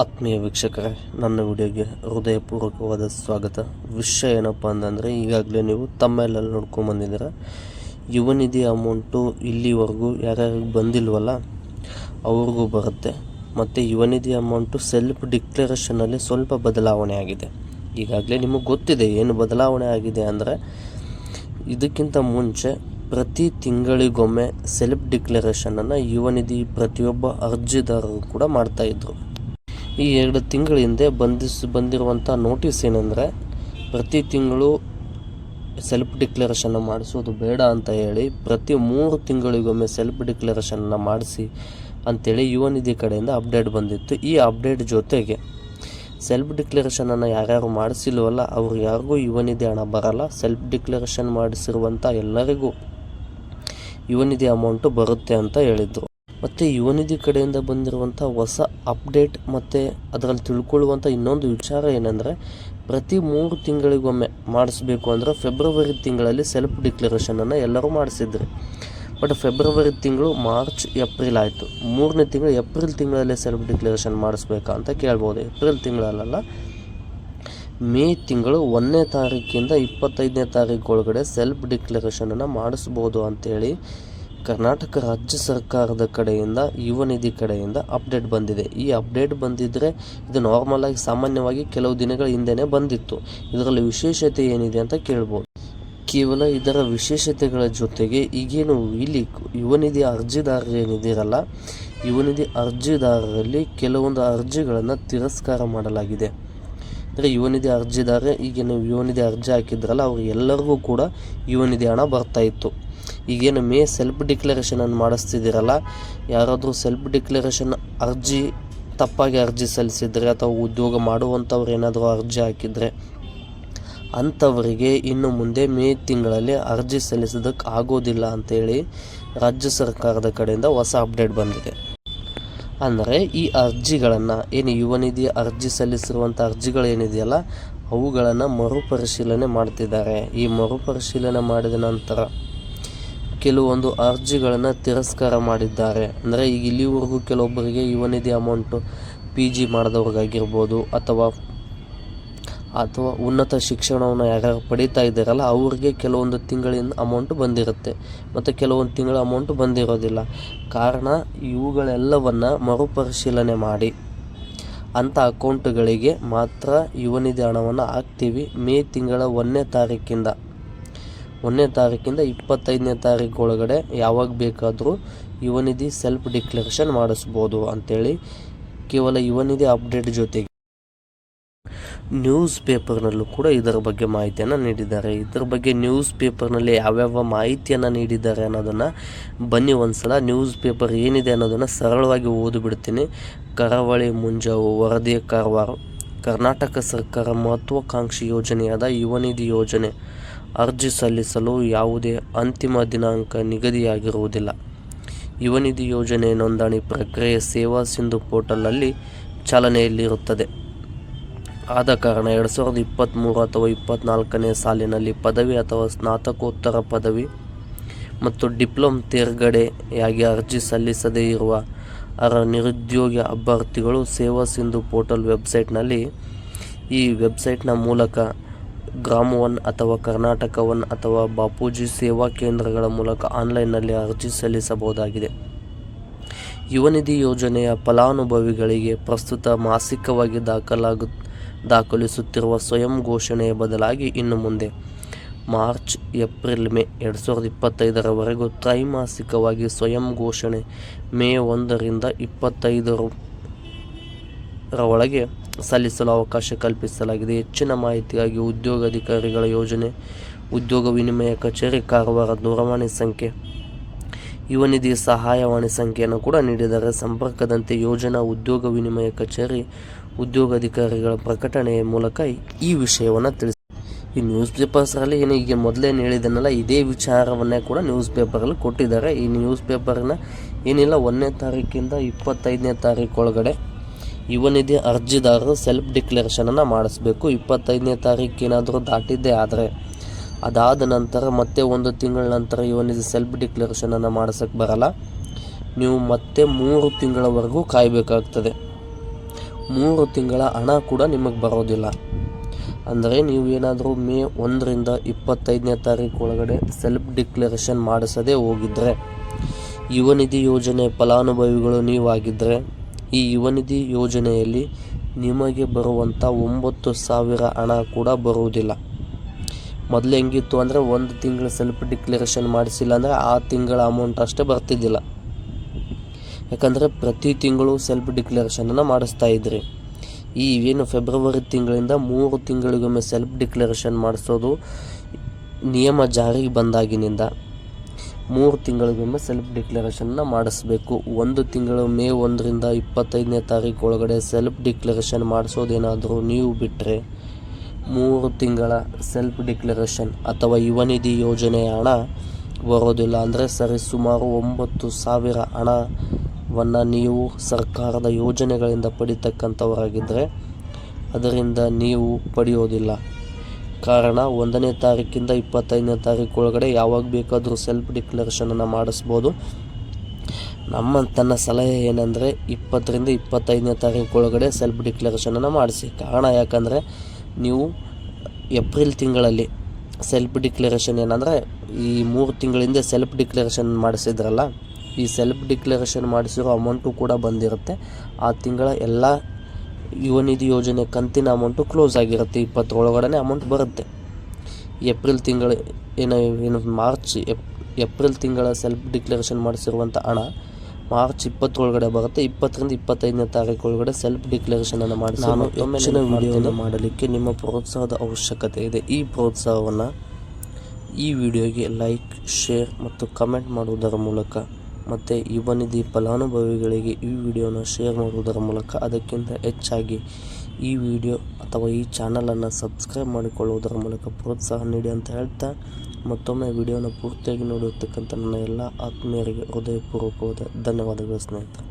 ಆತ್ಮೀಯ ವೀಕ್ಷಕರೇ, ನನ್ನ ವಿಡಿಯೋಗೆ ಹೃದಯಪೂರ್ವಕವಾದ ಸ್ವಾಗತ. ವಿಷಯ ಏನಪ್ಪ ಅಂತಂದರೆ, ಈಗಾಗಲೇ ನೀವು ತಮ್ಮೆಲ್ಲ ನೋಡ್ಕೊಂಬಂದಿದ್ದೀರ ಯುವನಿಧಿ ಅಮೌಂಟು ಇಲ್ಲಿವರೆಗೂ ಯಾರ್ಯಾರಿಗೆ ಬಂದಿಲ್ವಲ್ಲ, ಅವ್ರಿಗೂ ಬರುತ್ತೆ. ಮತ್ತು ಯುವನಿಧಿ ಅಮೌಂಟು ಸೆಲ್ಫ್ ಡಿಕ್ಲರೇಷನಲ್ಲಿ ಸ್ವಲ್ಪ ಬದಲಾವಣೆ ಆಗಿದೆ. ಈಗಾಗಲೇ ನಿಮಗೆ ಗೊತ್ತಿದೆ ಏನು ಬದಲಾವಣೆ ಆಗಿದೆ ಅಂದರೆ, ಇದಕ್ಕಿಂತ ಮುಂಚೆ ಪ್ರತಿ ತಿಂಗಳಿಗೊಮ್ಮೆ ಸೆಲ್ಫ್ ಡಿಕ್ಲರೇಷನನ್ನು ಯುವನಿಧಿ ಪ್ರತಿಯೊಬ್ಬ ಅರ್ಜಿದಾರರು ಕೂಡ ಮಾಡ್ತಾಯಿದ್ರು ಈ ಎರಡು ತಿಂಗಳ ಹಿಂದೆ ಬಂದಿಸ್ ಬಂದಿರುವಂಥ ನೋಟಿಸ್ ಏನಂದರೆ, ಪ್ರತಿ ತಿಂಗಳು ಸೆಲ್ಫ್ ಡಿಕ್ಲರೇಷನ್ನ ಮಾಡಿಸೋದು ಬೇಡ ಅಂತ ಹೇಳಿ, ಪ್ರತಿ ಮೂರು ತಿಂಗಳಿಗೊಮ್ಮೆ ಸೆಲ್ಫ್ ಡಿಕ್ಲರೇಷನ್ನ ಮಾಡಿಸಿ ಅಂಥೇಳಿ ಯುವ ನಿಧಿ ಕಡೆಯಿಂದ ಅಪ್ಡೇಟ್ ಬಂದಿತ್ತು. ಈ ಅಪ್ಡೇಟ್ ಜೊತೆಗೆ ಸೆಲ್ಫ್ ಡಿಕ್ಲರೇಷನನ್ನು ಯಾರ್ಯಾರು ಮಾಡಿಸಿಲ್ವಲ್ಲ, ಅವ್ರು ಯಾರಿಗೂ ಯುವ ನಿಧಿ ಹಣ ಬರಲ್ಲ. ಸೆಲ್ಫ್ ಡಿಕ್ಲರೇಷನ್ ಮಾಡಿಸಿರುವಂಥ ಎಲ್ಲರಿಗೂ ಯುವ ನಿಧಿ ಅಮೌಂಟು ಬರುತ್ತೆ ಅಂತ ಹೇಳಿದರು. ಮತ್ತು ಯುವನಿಧಿ ಕಡೆಯಿಂದ ಬಂದಿರುವಂಥ ಹೊಸ ಅಪ್ಡೇಟ್ ಮತ್ತು ಅದರಲ್ಲಿ ತಿಳ್ಕೊಳ್ಳುವಂಥ ಇನ್ನೊಂದು ವಿಚಾರ ಏನಂದರೆ, ಪ್ರತಿ ಮೂರು ತಿಂಗಳಿಗೊಮ್ಮೆ ಮಾಡಿಸ್ಬೇಕು ಅಂದರೆ ಫೆಬ್ರವರಿ ತಿಂಗಳಲ್ಲಿ ಸೆಲ್ಫ್ ಡಿಕ್ಲರೇಷನನ್ನು ಎಲ್ಲರೂ ಮಾಡಿಸಿದ್ರು. ಬಟ್ ಫೆಬ್ರವರಿ ತಿಂಗಳು ಮಾರ್ಚ್, ಏಪ್ರಿಲ್ ಆಯಿತು. ಮೂರನೇ ತಿಂಗಳು ಏಪ್ರಿಲ್ ತಿಂಗಳಲ್ಲೇ ಸೆಲ್ಫ್ ಡಿಕ್ಲರೇಷನ್ ಮಾಡಿಸ್ಬೇಕಾ ಅಂತ ಕೇಳ್ಬೋದು. ಏಪ್ರಿಲ್ ತಿಂಗಳಲ್ಲ ಮೇ ತಿಂಗಳು ಒಂದನೇ ತಾರೀಕಿಂದ ಇಪ್ಪತ್ತೈದನೇ ತಾರೀಕು ಒಳಗಡೆ ಸೆಲ್ಫ್ ಡಿಕ್ಲರೇಷನನ್ನು ಮಾಡಿಸ್ಬೋದು ಅಂತೇಳಿ ಕರ್ನಾಟಕ ರಾಜ್ಯ ಸರ್ಕಾರದ ಕಡೆಯಿಂದ, ಯುವ ನಿಧಿ ಕಡೆಯಿಂದ ಅಪ್ಡೇಟ್ ಬಂದಿದೆ. ಈ ಅಪ್ಡೇಟ್ ಬಂದಿದ್ದರೆ ಇದು ನಾರ್ಮಲ್ ಆಗಿ ಸಾಮಾನ್ಯವಾಗಿ ಕೆಲವು ದಿನಗಳ ಹಿಂದೆನೇ ಬಂದಿತ್ತು. ಇದರಲ್ಲಿ ವಿಶೇಷತೆ ಏನಿದೆ ಅಂತ ಕೇಳ್ಬೋದು. ಕೇವಲ ಇದರ ವಿಶೇಷತೆಗಳ ಜೊತೆಗೆ ಈಗೇನು ಇಲ್ಲಿ ಯುವ ನಿಧಿ ಅರ್ಜಿದಾರರು ಏನಿದಿರಲ್ಲ ಯುವ ನಿಧಿ ಅರ್ಜಿದಾರರಲ್ಲಿ ಕೆಲವೊಂದು ಅರ್ಜಿಗಳನ್ನು ತಿರಸ್ಕಾರ ಮಾಡಲಾಗಿದೆ. ಅಂದರೆ ಯುವ ನಿಧಿ ಅರ್ಜಿದಾರ ಈಗೇನು ಯುವ ನಿಧಿ ಅರ್ಜಿ ಹಾಕಿದ್ರಲ್ಲ, ಅವ್ರು ಎಲ್ಲರಿಗೂ ಕೂಡ ಯುವ ನಿಧಿ ಹಣ ಬರ್ತಾ ಇತ್ತು. ಈಗೇನು ಮೇ ಸೆಲ್ಫ್ ಡಿಕ್ಲರೇಷನನ್ನು ಮಾಡಿಸ್ತಿದ್ದೀರಲ್ಲ? ಯಾರಾದರೂ ಸೆಲ್ಫ್ ಡಿಕ್ಲರೇಷನ್ ಅರ್ಜಿ, ತಪ್ಪಾಗಿ ಅರ್ಜಿ ಸಲ್ಲಿಸಿದರೆ ಅಥವಾ ಉದ್ಯೋಗ ಮಾಡುವಂಥವ್ರು ಏನಾದರೂ ಅರ್ಜಿ ಹಾಕಿದರೆ ಅಂಥವರಿಗೆ ಇನ್ನು ಮುಂದೆ ಮೇ ತಿಂಗಳಲ್ಲಿ ಅರ್ಜಿ ಸಲ್ಲಿಸೋದಕ್ಕೆ ಆಗೋದಿಲ್ಲ ಅಂತೇಳಿ ರಾಜ್ಯ ಸರ್ಕಾರದ ಕಡೆಯಿಂದ ಹೊಸ ಅಪ್ಡೇಟ್ ಬಂದಿದೆ. ಅಂದರೆ ಈ ಅರ್ಜಿಗಳನ್ನು, ಏನು ಯುವ ನಿಧಿ ಅರ್ಜಿ ಸಲ್ಲಿಸಿರುವಂಥ ಅರ್ಜಿಗಳೇನಿದೆಯಲ್ಲ ಅವುಗಳನ್ನು ಮರುಪರಿಶೀಲನೆ ಮಾಡ್ತಿದ್ದಾರೆ. ಈ ಮರುಪರಿಶೀಲನೆ ಮಾಡಿದ ನಂತರ ಕೆಲವೊಂದು ಅರ್ಜಿಗಳನ್ನು ತಿರಸ್ಕಾರ ಮಾಡಿದ್ದಾರೆ. ಅಂದರೆ ಈಗ ಇಲ್ಲಿವರೆಗೂ ಕೆಲವೊಬ್ಬರಿಗೆ Yuva Nidhi amount P G ಮಾಡಿದವ್ರಿಗಾಗಿರ್ಬೋದು ಅಥವಾ ಅಥವಾ ಉನ್ನತ ಶಿಕ್ಷಣವನ್ನು ಯಾರ್ಯಾರು ಪಡೀತಾ ಇದ್ದಾರಲ್ಲ, ಅವ್ರಿಗೆ ಕೆಲವೊಂದು ತಿಂಗಳಿಂದ ಅಮೌಂಟ್ ಬಂದಿರುತ್ತೆ. ಮತ್ತು ಕೆಲವೊಂದು ತಿಂಗಳ ಅಮೌಂಟ್ ಬಂದಿರೋದಿಲ್ಲ. ಕಾರಣ ಇವುಗಳೆಲ್ಲವನ್ನು ಮರುಪರಿಶೀಲನೆ ಮಾಡಿ. ಅಂಥ ಅಕೌಂಟ್ಗಳಿಗೆ ಮಾತ್ರ ಯುವನಿಧಿ ಹಣವನ್ನು ಹಾಕ್ತೀವಿ ಮೇ ತಿಂಗಳ ಒಂದನೇ ತಾರೀಕಿಂದ. ಒಂದನೇ ತಾರೀಕಿಂದ ಇಪ್ಪತ್ತೈದನೇ ತಾರೀಕು ಒಳಗಡೆ ಯಾವಾಗ ಬೇಕಾದರೂ ಯುವನಿಧಿ ಸೆಲ್ಫ್ ಡಿಕ್ಲರೇಷನ್ ಮಾಡಿಸ್ಬೋದು ಅಂಥೇಳಿ ಕೇವಲ ಯುವನಿಧಿ ಅಪ್ಡೇಟ್ ಜೊತೆಗೆ ನ್ಯೂಸ್ ಪೇಪರ್ನಲ್ಲೂ ಕೂಡ ಇದರ ಬಗ್ಗೆ ಮಾಹಿತಿಯನ್ನು ನೀಡಿದ್ದಾರೆ. ಇದರ ಬಗ್ಗೆ ನ್ಯೂಸ್ ಪೇಪರ್ನಲ್ಲಿ ಯಾವ್ಯಾವ ಮಾಹಿತಿಯನ್ನು ನೀಡಿದ್ದಾರೆ ಅನ್ನೋದನ್ನು ಬನ್ನಿ ಒಂದ್ಸಲ. ನ್ಯೂಸ್ ಪೇಪರ್ ಏನಿದೆ ಅನ್ನೋದನ್ನು ಸರಳವಾಗಿ ಓದಿಬಿಡ್ತೀನಿ ಕರಾವಳಿ ಮುಂಜಾವು ವರದಿ ಕಾರವಾರ, ಕರ್ನಾಟಕ ಸರ್ಕಾರ ಮಹತ್ವಾಕಾಂಕ್ಷಿ ಯೋಜನೆಯಾದ ಯುವನಿಧಿ ಯೋಜನೆ. ಅರ್ಜಿ ಸಲ್ಲಿಸಲು ಯಾವುದೇ ಅಂತಿಮ ದಿನಾಂಕ ನಿಗದಿಯಾಗಿರುವುದಿಲ್ಲ. ಯುವನಿಧಿ ಯೋಜನೆ ನೋಂದಣಿ ಪ್ರಕ್ರಿಯೆ ಸೇವಾ ಸಿಂಧು ಪೋರ್ಟಲ್ನಲ್ಲಿ ಚಾಲನೆಯಲ್ಲಿರುತ್ತದೆ. ಆದ ಕಾರಣ ಎರಡು ಸಾವಿರದ ಇಪ್ಪತ್ತ್ಮೂರು ಅಥವಾ ಇಪ್ಪತ್ತ್ನಾಲ್ಕನೇ ಸಾಲಿನಲ್ಲಿ ಪದವಿ ಅಥವಾ ಸ್ನಾತಕೋತ್ತರ ಪದವಿ ಮತ್ತು ಡಿಪ್ಲೊಮ್ ತೇರ್ಗಡೆಯಾಗಿ ಅರ್ಜಿ ಸಲ್ಲಿಸದೇ ಇರುವ ಅರ್ಹ ನಿರುದ್ಯೋಗಿ ಅಭ್ಯರ್ಥಿಗಳು ಸೇವಾ ಸಿಂಧು ಪೋರ್ಟಲ್ ವೆಬ್ಸೈಟ್ನಲ್ಲಿ ಈ ವೆಬ್ಸೈಟ್ನ ಮೂಲಕ ಗ್ರಾಮ ಒನ್ ಅಥವಾ ಕರ್ನಾಟಕ ಒನ್ ಅಥವಾ ಬಾಪೂಜಿ ಸೇವಾ ಕೇಂದ್ರಗಳ ಮೂಲಕ ಆನ್ಲೈನ್ನಲ್ಲಿ ಅರ್ಜಿ ಸಲ್ಲಿಸಬಹುದಾಗಿದೆ. ಯುವನಿಧಿ ಯೋಜನೆಯ ಫಲಾನುಭವಿಗಳಿಗೆ ಪ್ರಸ್ತುತ ಮಾಸಿಕವಾಗಿ ದಾಖಲಾಗು, ದಾಖಲಿಸುತ್ತಿರುವ ಸ್ವಯಂ ಘೋಷಣೆಯ ಬದಲಾಗಿ ಇನ್ನು ಮುಂದೆ. ಮಾರ್ಚ್, ಏಪ್ರಿಲ್, ಮೇ ಎರಡು ಸಾವಿರದ ಇಪ್ಪತ್ತೈದರವರೆಗೂ ತ್ರೈಮಾಸಿಕವಾಗಿ ಸ್ವಯಂ ಘೋಷಣೆ ಮೇ ಒಂದರಿಂದ ಇಪ್ಪತ್ತೈದರ ಒಳಗೆ ಸಲ್ಲಿಸಲು ಅವಕಾಶ ಕಲ್ಪಿಸಲಾಗಿದೆ. ಹೆಚ್ಚಿನ ಮಾಹಿತಿಗಾಗಿ ಉದ್ಯೋಗ ಅಧಿಕಾರಿಗಳ ಯೋಜನೆ, ಉದ್ಯೋಗ ವಿನಿಮಯ ಕಚೇರಿ, ಕಾರವಾರ, ದೂರವಾಣಿ ಸಂಖ್ಯೆ, ಯುವ ನಿಧಿ ಸಹಾಯವಾಣಿ ಸಂಖ್ಯೆಯನ್ನು ಕೂಡ ನೀಡಿದ್ದಾರೆ. ಸಂಪರ್ಕದಂತೆ ಯೋಜನಾ ಉದ್ಯೋಗ ವಿನಿಮಯ ಕಚೇರಿ ಉದ್ಯೋಗ ಅಧಿಕಾರಿಗಳ ಪ್ರಕಟಣೆಯ ಮೂಲಕ ಈ ವಿಷಯವನ್ನು ತಿಳಿಸಿ ಈ ನ್ಯೂಸ್ ಪೇಪರ್ಸಲ್ಲಿ ಏನು ಈಗ ಮೊದಲೇನು ಹೇಳಿದನಲ್ಲ, ಇದೇ ವಿಚಾರವನ್ನೇ ಕೂಡ ನ್ಯೂಸ್ ಪೇಪರಲ್ಲಿ ಕೊಟ್ಟಿದ್ದಾರೆ. ಈ ನ್ಯೂಸ್ ಪೇಪರ್ನ ಏನಿಲ್ಲ, ಒಂದನೇ ತಾರೀಕಿಂದ ಇಪ್ಪತ್ತೈದನೇ ತಾರೀಕು ಒಳಗಡೆ ಯುವ ನಿಧಿ ಅರ್ಜಿದಾರರು ಸೆಲ್ಫ್ ಡಿಕ್ಲರೇಷನನ್ನು ಮಾಡಿಸ್ಬೇಕು. ಇಪ್ಪತ್ತೈದನೇ ತಾರೀಕೇನಾದರೂ ದಾಟಿದ್ದೇ ಆದರೆ ಅದಾದ ನಂತರ ಮತ್ತೆ ಒಂದು ತಿಂಗಳ ನಂತರ ಯುವ ನಿಧಿ ಸೆಲ್ಫ್ ಡಿಕ್ಲರೇಷನನ್ನು ಮಾಡಿಸೋಕ್ಕೆ ಬರಲ್ಲ. ನೀವು ಮತ್ತೆ ಮೂರು ತಿಂಗಳವರೆಗೂ ಕಾಯಬೇಕಾಗ್ತದೆ. ಮೂರು ತಿಂಗಳ ಹಣ ಕೂಡ ನಿಮಗೆ ಬರೋದಿಲ್ಲ. ಅಂದರೆ ನೀವು ಏನಾದರೂ ಮೇ ಒಂದರಿಂದ ಇಪ್ಪತ್ತೈದನೇ ತಾರೀಕು ಒಳಗಡೆ ಸೆಲ್ಫ್ ಡಿಕ್ಲರೇಷನ್ ಮಾಡಿಸದೇ ಹೋಗಿದ್ದರೆ ಯುವನಿಧಿ ಯೋಜನೆ ಫಲಾನುಭವಿಗಳು ನೀವಾಗಿದ್ದರೆ ಈ ಯುವನಿಧಿ ಯೋಜನೆಯಲ್ಲಿ ನಿಮಗೆ ಬರುವಂಥ ಒಂಬತ್ತು ಸಾವಿರ ಹಣ ಕೂಡ ಬರುವುದಿಲ್ಲ. ಮೊದಲು ಹೆಂಗಿತ್ತು ಅಂದರೆ ಒಂದು ತಿಂಗಳು ಸೆಲ್ಫ್ ಡಿಕ್ಲರೇಷನ್ ಮಾಡಿಸಿಲ್ಲ ಅಂದರೆ ಆ ತಿಂಗಳ ಅಮೌಂಟ್ ಅಷ್ಟೇ ಬರ್ತಿದ್ದಿಲ್ಲ. ಯಾಕಂದರೆ ಪ್ರತಿ ತಿಂಗಳು ಸೆಲ್ಫ್ ಡಿಕ್ಲರೇಷನನ್ನು ಮಾಡಿಸ್ತಾ ಇದ್ರಿ. ಈ ಏನು ಫೆಬ್ರವರಿ ತಿಂಗಳಿಂದ ಮೂರು ತಿಂಗಳಿಗೊಮ್ಮೆ ಸೆಲ್ಫ್ ಡಿಕ್ಲರೇಷನ್ ಮಾಡಿಸೋದು ನಿಯಮ ಜಾರಿಗೆ ಬಂದಾಗಿನಿಂದ ಮೂರು ತಿಂಗಳಿಗೊಮ್ಮೆ ಸೆಲ್ಫ್ ಡಿಕ್ಲರೇಷನ್ನ ಮಾಡಿಸ್ಬೇಕು. ಒಂದು ತಿಂಗಳು ಮೇ ಒಂದರಿಂದ ಇಪ್ಪತ್ತೈದನೇ ತಾರೀಕು ಒಳಗಡೆ ಸೆಲ್ಫ್ ಡಿಕ್ಲರೇಷನ್ ಮಾಡಿಸೋದೇನಾದರೂ ನೀವು ಬಿಟ್ಟರೆ ಮೂರು ತಿಂಗಳ ಸೆಲ್ಫ್ ಡಿಕ್ಲರೇಷನ್ ಅಥವಾ ಯುವನಿಧಿ ಯೋಜನೆಯ ಹಣ ಬರೋದಿಲ್ಲ. ಅಂದರೆ ಸರಿ, ಸುಮಾರು ಒಂಬತ್ತು ಸಾವಿರ ಹಣವನ್ನು ನೀವು ಸರ್ಕಾರದ ಯೋಜನೆಗಳಿಂದ ಪಡಿತಕ್ಕಂಥವರಾಗಿದ್ದರೆ ಅದರಿಂದ ನೀವು ಪಡೆಯೋದಿಲ್ಲ. ಕಾರಣ ಒಂದನೇ ತಾರೀಕಿಂದ ಇಪ್ಪತ್ತೈದನೇ ತಾರೀಕು ಒಳಗಡೆ ಯಾವಾಗ ಬೇಕಾದರೂ ಸೆಲ್ಫ್ ಡಿಕ್ಲರೇಷನನ್ನು ಮಾಡಿಸ್ಬೋದು. ನಮ್ಮ ತನ್ನ ಸಲಹೆ ಏನಂದರೆ ಇಪ್ಪತ್ತರಿಂದ ಇಪ್ಪತ್ತೈದನೇ ತಾರೀಕು ಒಳಗಡೆ ಸೆಲ್ಫ್ ಡಿಕ್ಲರೇಷನನ್ನು ಮಾಡಿಸಿ. ಕಾರಣ ಯಾಕಂದರೆ ನೀವು ಏಪ್ರಿಲ್ ತಿಂಗಳಲ್ಲಿ ಸೆಲ್ಫ್ ಡಿಕ್ಲರೇಷನ್ ಏನಂದರೆ ಈ ಮೂರು ತಿಂಗಳಿಂದ ಸೆಲ್ಫ್ ಡಿಕ್ಲರೇಷನ್ ಮಾಡಿಸಿದ್ರಲ್ಲ, ಈ ಸೆಲ್ಫ್ ಡಿಕ್ಲರೇಷನ್ ಮಾಡಿಸಿರೋ ಅಮೌಂಟು ಕೂಡ ಬಂದಿರುತ್ತೆ. ಆ ತಿಂಗಳ ಎಲ್ಲ ಯುವ ನಿಧಿ ಯೋಜನೆ ಕಂತಿನ ಅಮೌಂಟು ಕ್ಲೋಸ್ ಆಗಿರುತ್ತೆ ಇಪ್ಪತ್ತರೊಳಗಡೆ ಅಮೌಂಟ್ ಬರುತ್ತೆ. ಏಪ್ರಿಲ್ ತಿಂಗಳ ಏನು ಏನು ಮಾರ್ಚ್ ಏಪ್ರಿಲ್ ತಿಂಗಳ ಸೆಲ್ಫ್ ಡಿಕ್ಲರೇಷನ್ ಮಾಡಿಸಿರುವಂಥ ಹಣ ಮಾರ್ಚ್ ಇಪ್ಪತ್ತರೊಳಗಡೆ ಬರುತ್ತೆ ಇಪ್ಪತ್ತರಿಂದ ಇಪ್ಪತ್ತೈದನೇ ತಾರೀಕು ಒಳಗಡೆ ಸೆಲ್ಫ್ ಡಿಕ್ಲರೇಷನನ್ನು ಮಾಡಿ ನಾನು ಹೆಚ್ಚಿನ ವಿಡಿಯೋನ ಮಾಡಲಿಕ್ಕೆ ನಿಮ್ಮ ಪ್ರೋತ್ಸಾಹದ ಅವಶ್ಯಕತೆ ಇದೆ. ಈ ಪ್ರೋತ್ಸಾಹವನ್ನು ಈ ವಿಡಿಯೋಗೆ ಲೈಕ್ ಶೇರ್ ಮತ್ತು ಕಮೆಂಟ್ ಮಾಡುವುದರ ಮೂಲಕ ಮತ್ತು ಈ ನಿಧಿ ಫಲಾನುಭವಿಗಳಿಗೆ ಈ ವಿಡಿಯೋನ ಶೇರ್ ಮಾಡುವುದರ ಮೂಲಕ ಅದಕ್ಕಿಂತ ಹೆಚ್ಚಾಗಿ ಈ ವಿಡಿಯೋ ಅಥವಾ ಈ ಚಾನಲನ್ನು ಸಬ್ಸ್ಕ್ರೈಬ್ ಮಾಡಿಕೊಳ್ಳುವುದರ ಮೂಲಕ ಪ್ರೋತ್ಸಾಹ ನೀಡಿ ಅಂತ ಹೇಳ್ತಾ ಮತ್ತೊಮ್ಮೆ ವಿಡಿಯೋನ ಪೂರ್ತಿಯಾಗಿ ನೋಡಿರ್ತಕ್ಕಂಥ ನನ್ನ ಎಲ್ಲ ಆತ್ಮೀಯರಿಗೆ ಹೃದಯಪೂರ್ವಕವಾದ ಧನ್ಯವಾದಗಳು ಸ್ನೇಹಿತರೆ.